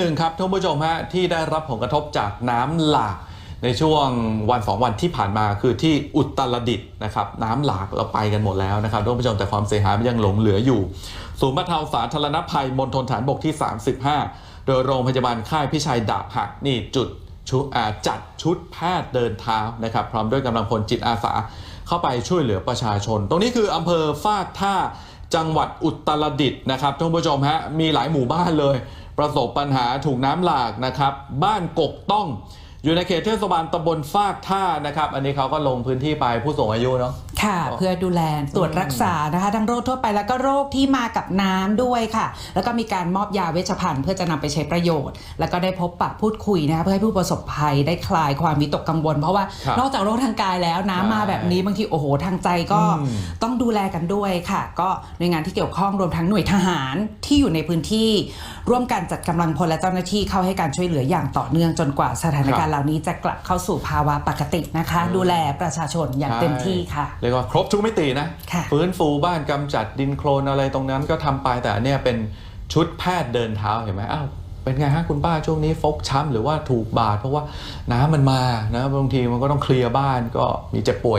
หนึ่งครับท่านผู้ชมฮะที่ได้รับผลกระทบจากน้ำหลากในช่วงวันสองวันที่ผ่านมาคือที่อุตรดิตถ์นะครับน้ำหลากเราไปกันหมดแล้วนะครับท่านผู้ชมแต่ความเสียหายมันยังหลงเหลืออยู่ศูนย์บรรเทาสาธารณภัยมณฑลฐานบกที่ 35 โดยโรงพยาบาลค่ายพิชัยดาบหักนี่จุดชุดจัดชุดแพทย์เดินเท้านะครับพร้อมด้วยกำลังพลจิตอาสาเข้าไปช่วยเหลือประชาชน ตรงนี้คืออำเภอฟากท่าจังหวัดอุตรดิตถ์นะครับท่านผู้ชมฮะมีหลายหมู่บ้านเลย ประสบปัญหาถูกน้ำหลากนะครับบ้านกกต้อง อยู่ในเขตเทศบาลตำบลฟากท่านะครับ อันนี้เขาก็ลงพื้นที่ไปผู้สูงอายุเนาะ ค่ะอ๋อเพื่อดูแลตรวจรักษานะคะทั้งโรคทั่วไปแล้วก็โรคที่มากับน้ำด้วยค่ะ แล้วก็มีการมอบยาเวชภัณฑ์เพื่อจะนำไปใช้ประโยชน์ แล้วก็ได้พบปะพูดคุยนะคะเพื่อให้ผู้ประสบภัยได้คลายความวิตกกังวล เพราะว่าครับนอกจากโรคทางกายแล้วน้ำใช่มาแบบนี้บางทีโอ้โหทางใจก็อืมต้องดูแลกันด้วยค่ะ ก็หน่วยงานที่เกี่ยวข้องรวมทั้งหน่วยทหารที่อยู่ในพื้นที่ ร่วมกันจัดกำลังพลและเจ้าหน้าที่เข้าให้การช่วยเหลืออย่างต่อเนื่องจนกว่าสถานการณ์เหล่านี้จะกลับเข้าสู่ภาวะปกตินะคะ ดูแลประชาชนอย่างเต็มที่ค่ะเรียกว่าครบทุกมิตินะค่ะฟื้นฟูบ้านกำจัดดินโคลนอะไรตรงนั้นก็ทำไปแต่อันเนี่ยเป็นชุดแพทย์เดินเท้าเห็นไหมอ้าวเป็นไงฮะคุณป้าช่วงนี้ฟกช้ำหรือว่าถูกบาดเพราะว่าน้ำมันมานะบางทีมันก็ต้องเคลียร์บ้านก็มีเจ็บป่วย